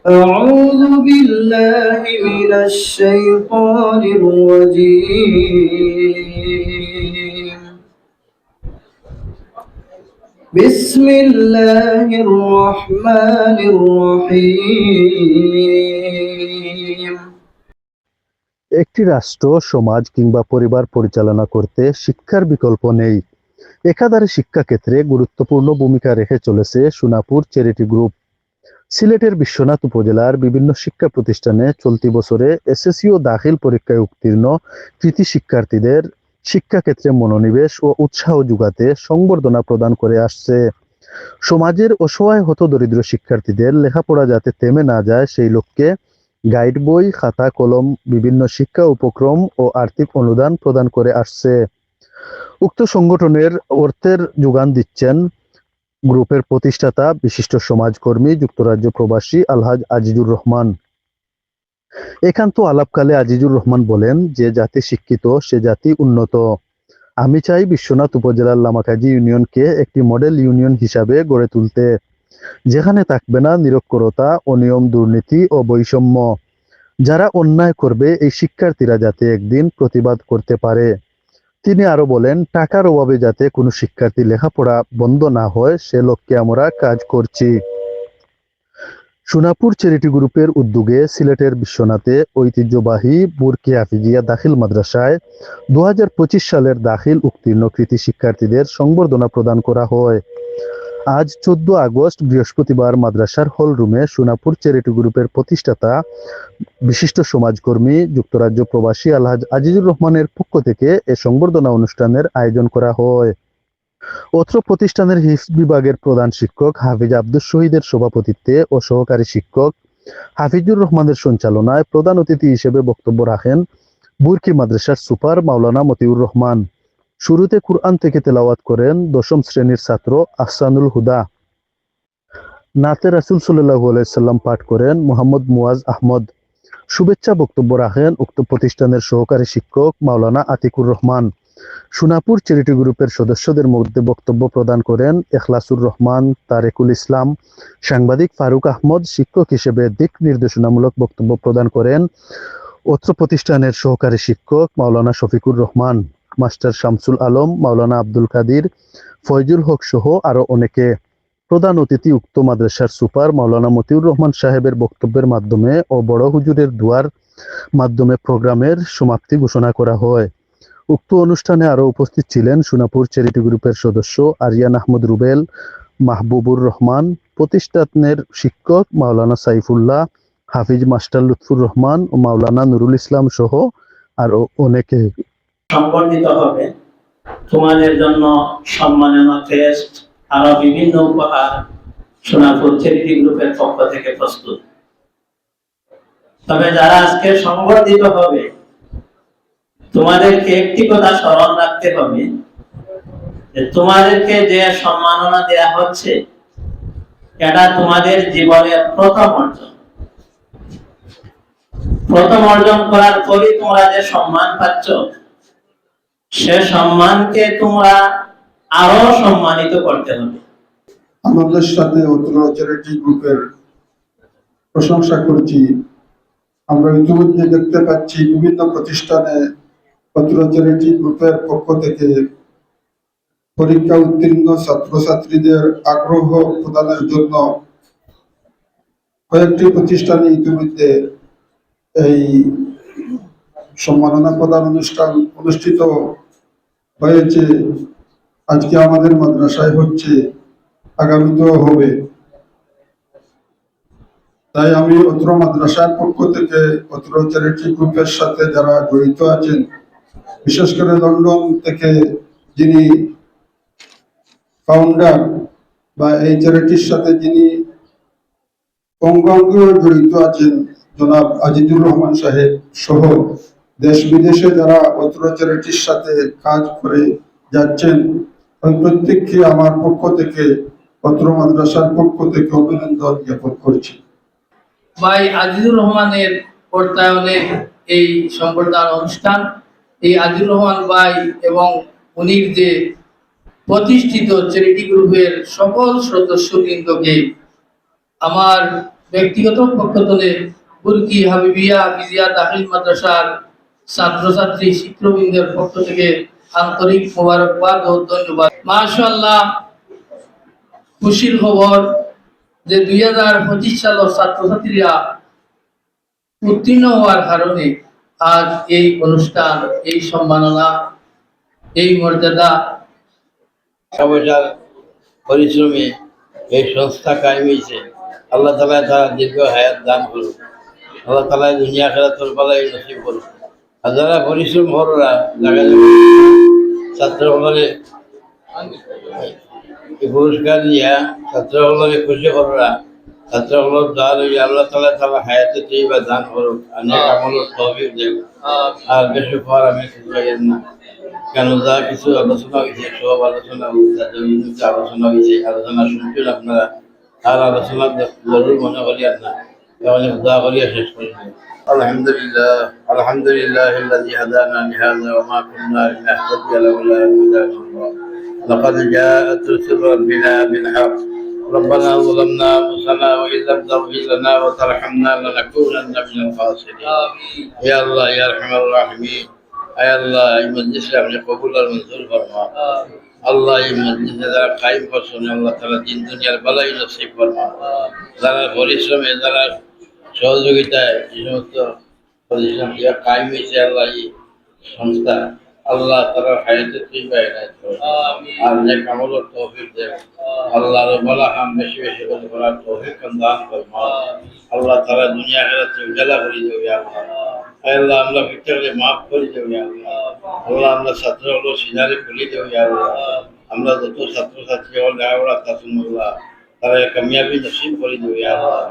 أعوذ بالله من الشيطان الرجيم بسم الله الرحمن الرحيم একটি রাষ্ট্র সমাজ কিংবা পরিবার পরিচালনা করতে শিক্ষার বিকল্প নেই একাধারে শিক্ষাক্ষেত্রে গুরুত্বপূর্ণ ভূমিকা রেখে চলেছে সোনাপুর চ্যারিটি গ্রুপ সিলেটের বিশ্বনাথ উপজেলার বিভিন্ন শিক্ষা প্রতিষ্ঠানে চলতি বছরে এসএসসি ও দাখিল পরীক্ষায় উত্তীর্ণ কৃতি শিক্ষার্থীদের শিক্ষাক্ষেত্রে মনোনিবেশ ও উৎসাহ যোগাতে সংবর্ধনা প্রদান করে আসছে। সমাজের অসহায় হত দরিদ্র শিক্ষার্থীদের লেখাপড়া যাতে থেমে না যায়, সেই লক্ষ্যে গাইড বই, খাতা, কলম, বিভিন্ন শিক্ষা উপক্রম ও আর্থিক অনুদান প্রদান করে আসছে। উক্ত সংগঠনের অর্থের যোগান দিচ্ছেন গ্রুপের প্রতিষ্ঠাতা, বিশিষ্ট সমাজকর্মী, যুক্তরাজ্য প্রবাসী আলহাজ আজিজুর রহমান। একান্ত আলাপকালে আজিজুর রহমান বলেন, যে জাতি শিক্ষিত, সে জাতি উন্নত। আমি চাই বিশ্বনাথ উপজেলার লামাকাজি ইউনিয়নকে একটি মডেল ইউনিয়ন হিসাবে গড়ে তুলতে, যেখানে থাকবে না নিরক্ষরতা, অনিয়ম, দুর্নীতি ও বৈষম্য। যারা অন্যায় করবে, এই শিক্ষার্থীরা যাতে একদিন প্রতিবাদ করতে পারে। তিনি আরও বলেন, টাকার অভাবে যাতে কোনো শিক্ষার্থী লেখাপড়া বন্ধ না হয়, সে লক্ষ্যে আমরা কাজ করছি। সোনাপুর চ্যারিটি গ্রুপের উদ্যোগে সিলেটের বিশ্বনাথে ঐতিহ্যবাহী বুরকি হাফিজিয়া দাখিল মাদ্রাসায় দু হাজার পঁচিশ সালের দাখিল উত্তীর্ণ কৃতি শিক্ষার্থীদের সংবর্ধনা প্রদান করা হয়। আজ চোদ্দ আগস্ট, বৃহস্পতিবার মাদ্রাসার হল রুমে সোনাপুর চ্যারিটি গ্রুপের প্রতিষ্ঠাতা বিশিষ্ট সমাজকর্মী যুক্তরাজ্য প্রবাসী আলহাজ আজিজুর রহমানের পক্ষ থেকে এ সংবর্ধনা অনুষ্ঠানের আয়োজন করা হয়। অত্র প্রতিষ্ঠানের হিফজ বিভাগের প্রধান শিক্ষক হাফিজ আব্দুল শহীদের সভাপতিত্বে ও সহকারী শিক্ষক হাফিজুর রহমানের সঞ্চালনায় প্রধান অতিথি হিসেবে বক্তব্য রাখেন বুরকি মাদ্রাসার সুপার মাওলানা মতিউর রহমান। শুরুতে কুরআন থেকে তেলাওয়াত করেন দশম শ্রেণির ছাত্র আহসানুল হুদা। নাতে রাসুল সাল্লাহ আলাইসাল্লাম পাঠ করেন মোহাম্মদ মুয়াজ আহমদ। শুভেচ্ছা বক্তব্য রাখেন উক্ত প্রতিষ্ঠানের সহকারী শিক্ষক মাওলানা আতিকুর রহমান। সোনাপুর চ্যারিটি গ্রুপের সদস্যদের মধ্যে বক্তব্য প্রদান করেন এখলাসুর রহমান, তারেকুল ইসলাম। সাংবাদিক ফারুক আহমদ শিক্ষক হিসেবে দিক নির্দেশনামূলক বক্তব্য প্রদান করেন। অত্র প্রতিষ্ঠানের সহকারী শিক্ষক মাওলানা শফিকুর রহমান। মাস্টার শামসুল আলম, মাওলানা আব্দুল কাদির, ফয়জুল হক সহ আরও অনেকে প্রধান অতিথি উক্ত মাদ্রাসার সুপার মাওলানা মতিউর রহমান সাহেবের বক্তব্যের মাধ্যমে ও বড় হুজুরের দুয়ার মাধ্যমে প্রোগ্রামের সমাপ্তি ঘোষণা করা হয়। উক্ত অনুষ্ঠানে আরও উপস্থিত ছিলেন সোনাপুর চ্যারিটি গ্রুপের সদস্য আরিয়ান আহমদ রুবেল, মাহবুবুর রহমান, প্রতিষ্ঠানের শিক্ষক মাওলানা সাইফুল্লাহ, হাফিজ মাস্টার লুৎফুর রহমান ও মাওলানা নুরুল ইসলাম সহ আরও অনেকে সংগঠিত হবে। তোমাদের জন্য সম্মাননা টেস্ট আরও বিভিন্ন উপহার সোনাপুর চ্যারিটি গ্রুপের পক্ষ থেকে প্রস্তুত। তবে যারা আজকে সংগঠিত হবে, তোমাদেরকে একটি কথা স্মরণ রাখতে হবে যে তোমাদেরকে যে সম্মাননা দেয়া হচ্ছে, এটা তোমাদের জীবনের প্রথম অর্জন। প্রথম অর্জন করার পরই তোমরা যে সম্মান পাচ্ছ সে সম্মানকে তোমরা আরও সম্মানিত করতে হবে। আমাদের সাথে অত্র চ্যারিটি গ্রুপের প্রশংসা করছি। আমরা ইতিমধ্যে দেখতে পাচ্ছি বিভিন্ন প্রতিষ্ঠানে অত্র চ্যারিটি গ্রুপের পক্ষ থেকে পরীক্ষা উত্তীর্ণ ছাত্রছাত্রীদের আগ্রহ প্রদানের জন্য কয়েকটি প্রতিষ্ঠানে ইতিমধ্যে এই সম্মাননা প্রদান অনুষ্ঠান অনুষ্ঠিত হয়েছে। আজকে আমাদের মাদ্রাসায় হচ্ছে, আগামীতেও হবে। তাই আমি অত্র মাদ্রাসার পক্ষ থেকে, অত্র চ্যারিটি গ্রুপের সাথে যারা জড়িত আছেন, বিশেষ করে লন্ডন থেকে যিনি ফাউন্ডার বা এই চ্যারিটির সাথে যিনি অঙ্গাঙ্গ জড়িত আছেন, জনাব আজিজুর রহমান সাহেব সহ দেশ বিদেশে যারা অত্র চ্যারিটির সাথে কাজ করে যাচ্ছেন, আমি প্রত্যেককে আমার পক্ষ থেকে অত্র মাদ্রাসার পক্ষ থেকে অভিনন্দন জ্ঞাপন করছি। ভাই আজিজুর রহমানের অর্থায়নে এই সম্প্রদান অনুষ্ঠান, এই আজিজুর রহমান ভাই এবং উনির যে প্রতিষ্ঠিত চ্যারিটি গ্রুপের সকল সদস্যবৃন্দকে আমার ব্যক্তিগত পক্ষ থেকে বুরকি হাবিবিয়া হাফিজিয়া দাখিল মাদ্রাসার ছাত্রছাত্রী, শিক্ষকবৃন্দের পক্ষ থেকে আন্তরিক মোবারকবাদ ও ধন্যবাদ। মাশাআল্লাহ, খুশির খবর যে দুই হাজার পঁচিশ সালের ছাত্রছাত্রীরা উত্তীর্ণ হওয়ার কারণে আজ এই অনুষ্ঠান, এই সম্মাননা, এই মর্যাদা সবাইটার পরিশ্রমে এই সংস্থা কায়েম হয়েছে। আল্লাহ তালা তারা দীর্ঘ হায়াত দান করুক। আল্লাহ তালা দুনিয়া খেলা তোর পালাই নসিব করুক। আর যারা পরিশ্রম হররা জায়গা জায়গায় ছাত্র হলে পুরস্কার দিয়া ছাত্র হলে খুশি হররা ছাত্র হল দান হইয়া আল্লাহ তালা তারা হায়াতে বা দান করুক। আমলের তহবিল দেব আর বেশি পর আমি না। কেন যা কিছু আলোচনা হয়েছে সব আলোচনা উন্নতি আলোচনা হয়েছে আলোচনা শুনছেন আপনারা। আর আলোচনা জরুর মনে করি আর না। তাহলে দোয়া করিয়া শেষ করি আলহামদুলিল্লাহ আলহামদুলিল্লাহ الذي هدانا لهذا وما كنا لنهتدي لولا ان هدانا الله لقد جاءت رسل ربنا بالحق ربنا ظلمنا انفسنا وان لم تغفر لنا وترحمنا لنكونن من الخاسرين يا الله يا ارحم الراحمين يا الله এই মজলিসে আপনি কবুল আর মঞ্জুর ফরমা আল্লাহ এই মজলিসে যারা কায়েম করছেন আল্লাহ তারা দিন দুনিয়ার বালাই নসিব ফরমা যারা পরিশ্রমে যারা সহযোগিতায় যে সমস্ত প্রতিষ্ঠান দিয়া কায়েম এই সংস্থা আল্লাহ তারা হায়াতে তুই আর যে কামলের তৌফিক দেব আল্লাহ বলা হাম বেশি বেশি করে করার তৌফিক দান ফরমা আল্লাহ তারা দুনিয়া খেলাতে উজালা করে দেবে আল্লাহ। আল্লাহ আমরা ভিতরে মাফ করে দেবে আল্লাহ। আল্লাহ আমরা ছাত্র হলো সিনারে খুলে দেবে আল্লাহ। আমরা যত ছাত্র ছাত্রী হল লেখাপড়া তার আল্লাহ তারা কামিয়াবি নসিব করে দেবে আল্লাহ।